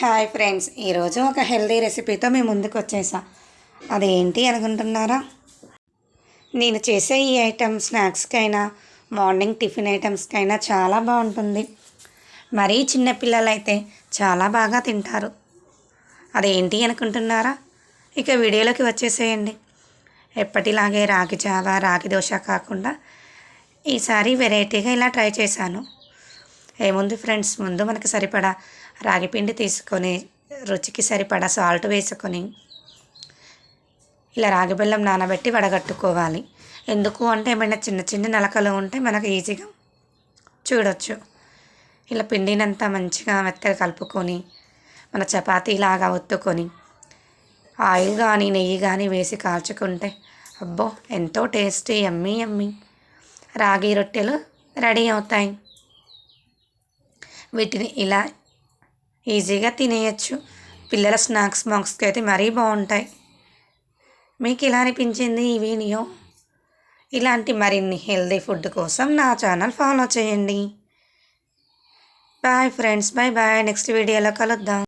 Hi friends ఈరోజు ఒక healthy రెసిపీతో మేము ముందుకు వచ్చేసా. అదేంటి అనుకుంటున్నారా? నేను చేసే ఈ ఐటెం స్నాక్స్కైనా మార్నింగ్ టిఫిన్ ఐటమ్స్కైనా చాలా బాగుంటుంది. మరీ చిన్నపిల్లలైతే చాలా బాగా తింటారు. అదేంటి అనుకుంటున్నారా? ఇక వీడియోలోకి వచ్చేసేయండి. ఎప్పటిలాగే రాగి జావా రాగి దోశ కాకుండా ఈసారి వెరైటీగా ఇలా ట్రై చేశాను. ఏముంది ఫ్రెండ్స్ ముందు మనకి సరిపడా రాగిపిండి తీసుకొని రుచికి సరిపడా సాల్ట్ వేసుకొని ఇలా రాగి బెల్లం నానబెట్టి వడగట్టుకోవాలి. ఎందుకు అంటే ఏమైనా చిన్న చిన్న నలకలు ఉంటే మనకు ఈజీగా చూడొచ్చు. ఇలా పిండినంతా మంచిగా మెత్తగా కలుపుకొని మన చపాతీలాగా ఒత్తుకొని ఆయిల్ కానీ నెయ్యి కానీ వేసి కాల్చుకుంటే అబ్బో ఎంతో టేస్టీ ఎమ్మీ ఎమ్మీ రాగి రొట్టెలు రెడీ అవుతాయి. వీటిని ఇలా ఈజీగా తినేయచ్చు. పిల్లల స్నాక్స్ బాక్స్కి అయితే మరీ బాగుంటాయి. మీకు ఇలా అనిపించింది ఈ వీడియో? ఇలాంటి మరిన్ని హెల్దీ ఫుడ్ కోసం నా ఛానల్ ఫాలో చేయండి. Bye friends bye bye. Next వీడియోలో కలుద్దాం.